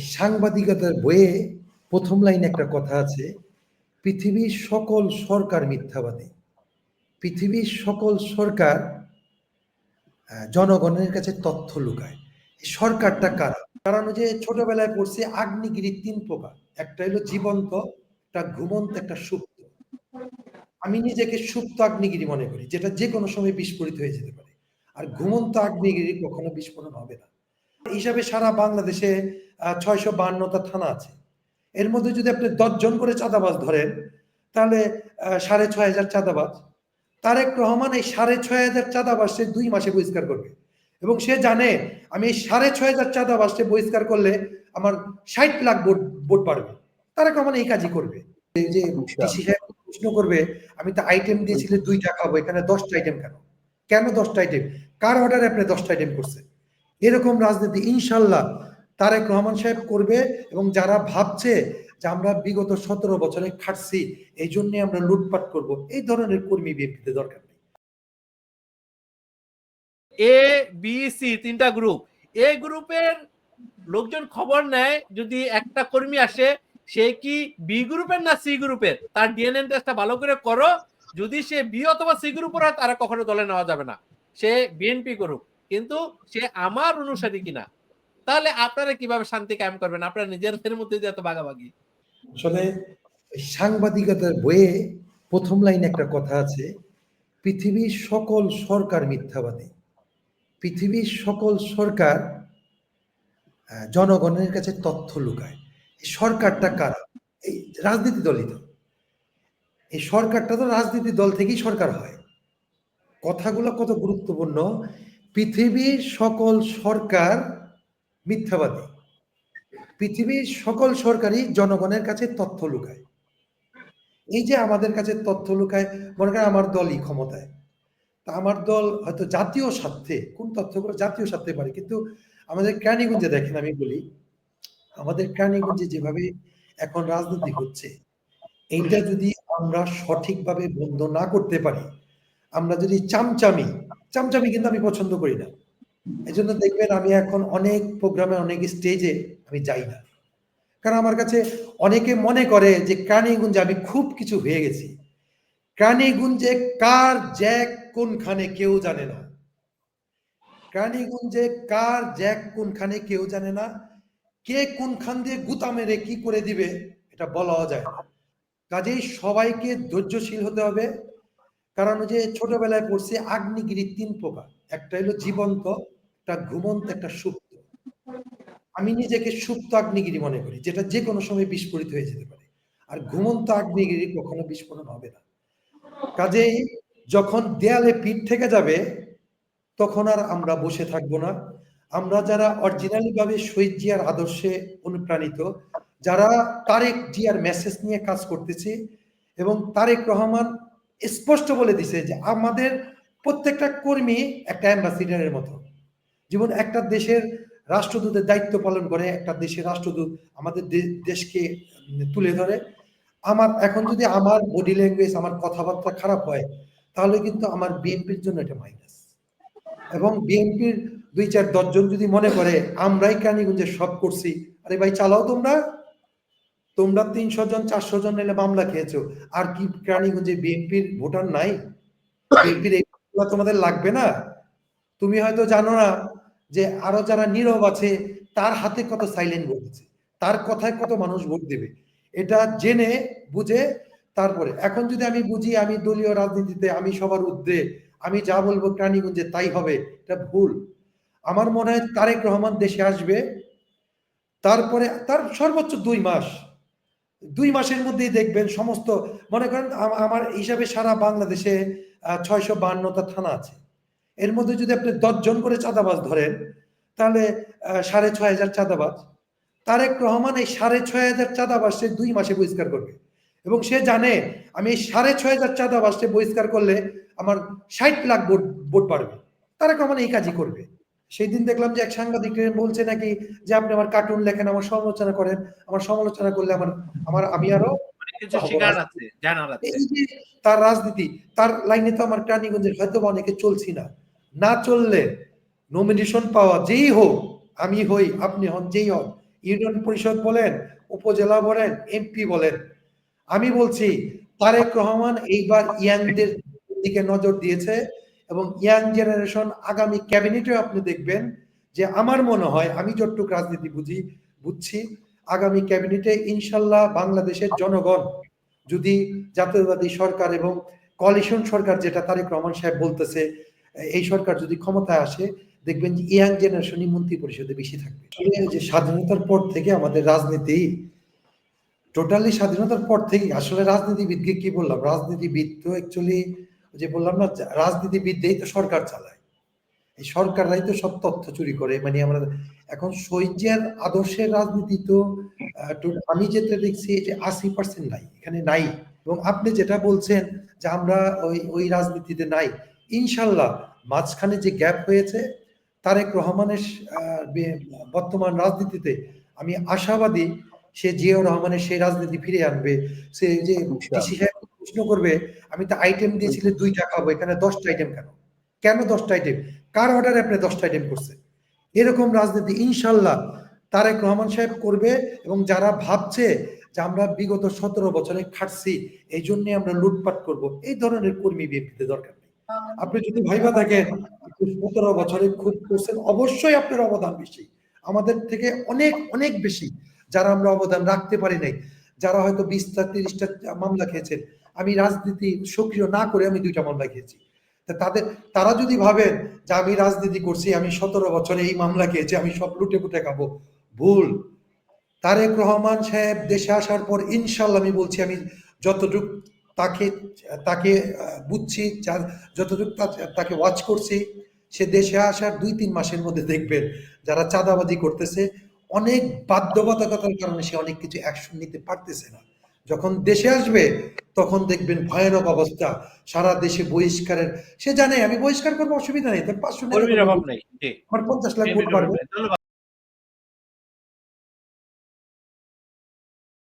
সাংবাদিকতার বইয়ে প্রথম লাইনে একটা কথা আছে, পৃথিবীর সকল সরকার মিথ্যাবাদী। পৃথিবীর সকল সরকার জনগণের কাছে তথ্য লুকায়। সরকারটা কারা? কারণ যে ছোটবেলায় পড়ছে আগ্নেয়গিরির তিন প্রকার। একটা হলো জীবন্ত, একটা ঘুমন্ত, একটা সুপ্ত। আমি নিজেকে সুপ্ত আগ্নেয়গিরি মনে করি, যেটা যে কোনো সময় বিস্ফোরিত হয়ে যেতে পারে। আর ঘুমন্ত আগ্নেয়গিরি কখনো বিস্ফোরণ হবে না। হিসাবে সারা বাংলাদেশে ছয়শো বান্নটা থানা আছে। এর মধ্যে যদি আপনি দশজন করে চাঁদাবাজ ধরেন তাহলে সাড়ে ছয় হাজার চাঁদাবাজ। তারেক রহমান এই সাড়ে ছয় হাজার চাঁদাবাজ সে দুই মাসে বহিষ্কার করবে। এবং সে জানে আমি এই সাড়ে ছয় হাজার চাঁদাবাজকে বহিষ্কার করলে আমার ষাট লাখ ভোট ভোট পারবে তারেক রহমান এই কাজই করবে। যে প্রশ্ন করবে আমি তো আইটেম দিয়েছিলে দুইটা খাব এখানে দশটা আইটেম কেন? কেন দশটা আইটেম কার অর্ডারে আপনি দশটা আইটেম করছেন? এরকম রাজনীতি ইনশাল্লাহ তারেক রহমান সাহেব করবে এবং যারা ভাবছে যে আমরা বিগত সতেরো বছরে খাটছি, এই জন্য আমরা লুটপাট করব, এই ধরনের কর্মী বিএনপিতে দরকার নেই। এ বি সি তিনটা গ্রুপ এই গ্রুপের লোকজন খবর নেয়, যদি একটা কর্মী আসে, সে কি বি গ্রুপের না সি গ্রুপের তার ডিএনএ টেস্টটা ভালো করে করো, যদি সে বি অথবা সি গ্রুপের হয়, তারা কখনো দলে নেওয়া যাবে না। সে বিএনপি করুক। কিন্তু সে আমার অনুসারী কিনা? তাহলে আপনারা কীভাবে শান্তি কায়েম করবেন? আপনারা নিজেদের মধ্যে যে এত ভাগাভাগি? আসলে সাংবাদিকতার বইয়ে প্রথম লাইনে একটা কথা আছে, পৃথিবীর সকল সরকার মিথ্যাবাদী। পৃথিবীর সকল সরকার জনগণের কাছে তথ্য লুকায়। এই সরকারটা কারা? এই রাজনীতি দলই তো। এই সরকারটা তো রাজনীতি দল থেকেই সরকার হয়। কথাগুলো কত গুরুত্বপূর্ণ। পৃথিবীর সকল সরকার মিথ্যাবাদী। পৃথিবীর সকল সরকারই জনগণের কাছে তথ্য লুকায়। এই যে আমাদের কাছে তথ্য লুকায়, মনে করেন আমার দলই ক্ষমতায়। তা আমার দল হয়তো জাতীয় স্বার্থে, কোন তথ্যগুলো জাতীয় স্বার্থে পারে, কিন্তু আমাদের ক্রানীগঞ্জে দেখেন আমি বলি, আমাদের ক্রানীগঞ্জে যেভাবে এখন রাজনীতি হচ্ছে, এইটা যদি আমরা সঠিকভাবে বন্ধ না করতে পারি, আমরা যদি চামচামি চামচামি কিন্তু আমি পছন্দ করি না। এই জন্য দেখবেন আমি এখন অনেক প্রোগ্রামে, অনেক স্টেজে আমি যাই না। কারণ আমার কাছে অনেকে মনে করে যে ক্রানীগঞ্জে আমি খুব কিছু হয়ে গেছি। ক্রানীগঞ্জে কার জ্যাক কোনখানে কেউ জানে না। ক্রানীগঞ্জে কার জ্যাক কোনখানে কেউ জানে না। কে কোনখান দিয়ে গুতা মেরে কি করে দিবে, এটা বলাও যায় না। কাজেই সবাইকে ধৈর্যশীল হতে হবে। কারণ যে ছোটবেলায় পড়ছে আগ্নেয়গিরির তিন প্রকার। একটা হলো জীবন্ত, একটা ঘুমন্ত, একটা সুপ্ত। আমি নিজেকে সুপ্ত আগ্নেয়গিরি মনে করি, যেটা যে কোনো সময় বিস্ফোরিত হয়ে যেতে পারে। আর ঘুমন্ত আগ্নেয়গিরি কখনো বিস্ফোরণ হবে না। কাজেই যখন দেয়ালে পিঠ থেকে যাবে, তখন আর আমরা বসে থাকব না। আমরা যারা অরিজিনালি ভাবে শহীদ জিয়ার আদর্শে অনুপ্রাণিত, যারা তারেক জিয়ার মেসেজ নিয়ে কাজ করতেছি এবং তারেক রহমান স্পষ্ট বলে দিছে যে আমাদের প্রত্যেকটা কর্মী একটা অ্যাম্বাসিডারের মতো। যেমন একটা দেশের রাষ্ট্রদূতের দায়িত্ব পালন করে, একটা দেশের রাষ্ট্রদূত আমাদের দেশকে তুলে ধরে। আমার, এখন যদি আমার বডি ল্যাঙ্গুয়েজ আমার কথাবার্তা খারাপ হয়, তাহলে কিন্তু আমার বিএনপির জন্য এটা মাইনাস এবং বিএনপির দুই চার দশজন যদি মনে করে, আমরাই কানিগঞ্জে সব করছি, আরে ভাই চালাও তোমরা। তোমরা তিনশো জন, চারশো জন এলে মামলা খেয়েছো। আর কি কেরানীগঞ্জে বিএনপির ভোটার নাই? বিএনপির এইগুলো তোমাদের লাগবে না? তুমি হয়তো জানো না যে আরও যারা নীরব আছে, তার হাতে কত সাইলেন্ট ভোট আছে। তার কথায় কত মানুষ ভোট দেবে। এটা জেনে, বুঝে, তারপরে এখন যদি আমি বুঝি আমি দলীয় রাজনীতিতে, আমি সবার ঊর্ধ্বে, আমি যা বলব প্রাণীগঞ্জে তাই হবে, এটা ভুল। আমার মনে হয় তারেক রহমান দেশে আসবে, তারপরে তার সর্বোচ্চ দুই মাস। দুই মাসের মধ্যেই দেখবেন সমস্ত, মনে করেন আমার হিসাবে সারা বাংলাদেশে ছয়শো বান্নটা থানা আছে। এর মধ্যে যদি আপনি দশজন করে চাঁদাবাজ ধরেন, তাহলে সাড়ে ছয় হাজার চাঁদাবাজ। তারেক রহমান এই সাড়ে ছয় হাজার চাঁদাবাজ সে দুই মাসে বহিষ্কার করবে। এবং সে জানে, আমি এই সাড়ে ছয় হাজার চাঁদাবাজকে বহিষ্কার করলে আমার ষাট লাখ ভোট ভোট পারবে তারেক রহমান এই কাজই করবে। সেই দিন দেখলাম যে এক সাংবাদিক বলছে নাকি যে আপনি আমার কার্টুন লেখেন আমার সমালোচনা করেন আমার সমালোচনা করলে আমার আমার আমি আরও তার রাজনীতি তার লাইনে তো আমার প্রাণীগঞ্জের হয়তো অনেকে চলছি না। না চললে নমিনেশন পাওয়া যেই হোক আমি হই আপনি হন যেই হন ইউনিয়ন পরিষদ বলেন উপজেলা বলেন এমপি বলেন আমি বলছি তারেক রহমান এইবার ইয়াংদের দিকে নজর দিয়েছে এবং ইয়াং জেনারেশন আগামী ক্যাবিনেটে আপনি দেখবেন যে আমার মনে হয়, আমি যতটুক রাজনীতি বুঝি, বুঝছি, আগামী ক্যাবিনেটে ইনশাল্লাহ বাংলাদেশের জনগণ যদি জাতীয়বাদী সরকার এবং কলিশন সরকার যেটা তারেক রহমান সাহেব বলতেছে, এই সরকার যদি ক্ষমতায় আসে, দেখবেন যে ইয়াং জেনারেশনই মন্ত্রী পরিষদে বেশি থাকবে। যে স্বাধীনতার পর থেকে আমাদের রাজনীতি টোটালি স্বাধীনতার পর থেকে, আসলে রাজনীতিবিদকে কি বললাম? রাজনীতিবিদ তো অ্যাকচুয়ালি যে বললাম না রাজনীতিবিদই তো সরকার চালায়। এই সরকাররাই তো সব তথ্য চুরি করে। মানে আমরা এখন সৈর্যের আদর্শের রাজনীতি তো আমি যেটা দেখছি যে আশি পার্সেন্ট নাই এখানে নাই। এবং আপনি যেটা বলছেন যে আমরা ওই ওই রাজনীতিতে নাই ইনশাল্লাহ মাঝখানে যে গ্যাপ হয়েছে তারেক রহমানের বর্তমান রাজনীতিতে আমি আশাবাদী সে জিয়াউর রহমানের সেই রাজনীতি ফিরে আনবে। সে যে ডিসি সাহেব প্রশ্ন করবে আমি তো আইটেম দিয়েছিলে দুইটা খাব এখানে দশটা আইটেম কেন? কেন দশটা আইটেম কার অর্ডারে আপনি দশটা আইটেম করছে এরকম রাজনীতি ইনশাল্লাহ তারেক রহমান সাহেব করবে এবং যারা ভাবছে যে আমরা বিগত সতেরো বছরে খাটছি এই জন্য আমরা লুটপাট করব এই ধরনের কর্মী বিএনপিতে দরকার নেই। আপনি যদি ভাইবা থাকেন আপনি সতেরো বছরে খুব করছেন অবশ্যই আপনার অবদান বেশি। আমাদের থেকে অনেক অনেক বেশি যারা আমরা অবদান রাখতে পারি নাই যারা হয়তো বিশটা তিরিশটা মামলা খেয়েছেন। আমি রাজনীতি সক্রিয় না করে আমি দুইটা মামলা খেয়েছি। তাদের, তারা যদি ভাবেন যে আমি রাজনীতি করছি, আমি সতেরো বছরে এই মামলা খেয়েছি, আমি সব লুটে পুটে খাব, ভুল। তারেক রহমান সাহেব দেশে আসার পর ইনশাল্লাহ আমি বলছি, আমি যতটুক তাকে তাকে বুঝছি যতটুক তাকে ওয়াচ করছি, সে দেশে আসার দুই তিন মাসের মধ্যে দেখবেন যারা চাঁদাবাজি করতেছে, অনেক বাধ্যবাধকতার কারণে সে অনেক কিছু অ্যাকশন নিতে পারতেছে না। যখন দেশে আসবে তখন দেখবেন ভয়ানক অবস্থা। সারা দেশে বহিষ্কারের সে জানে আমি বহিষ্কার করব অসুবিধা নেই। তার পাঁচশো আমার পঞ্চাশ লাখ ভোট পারবে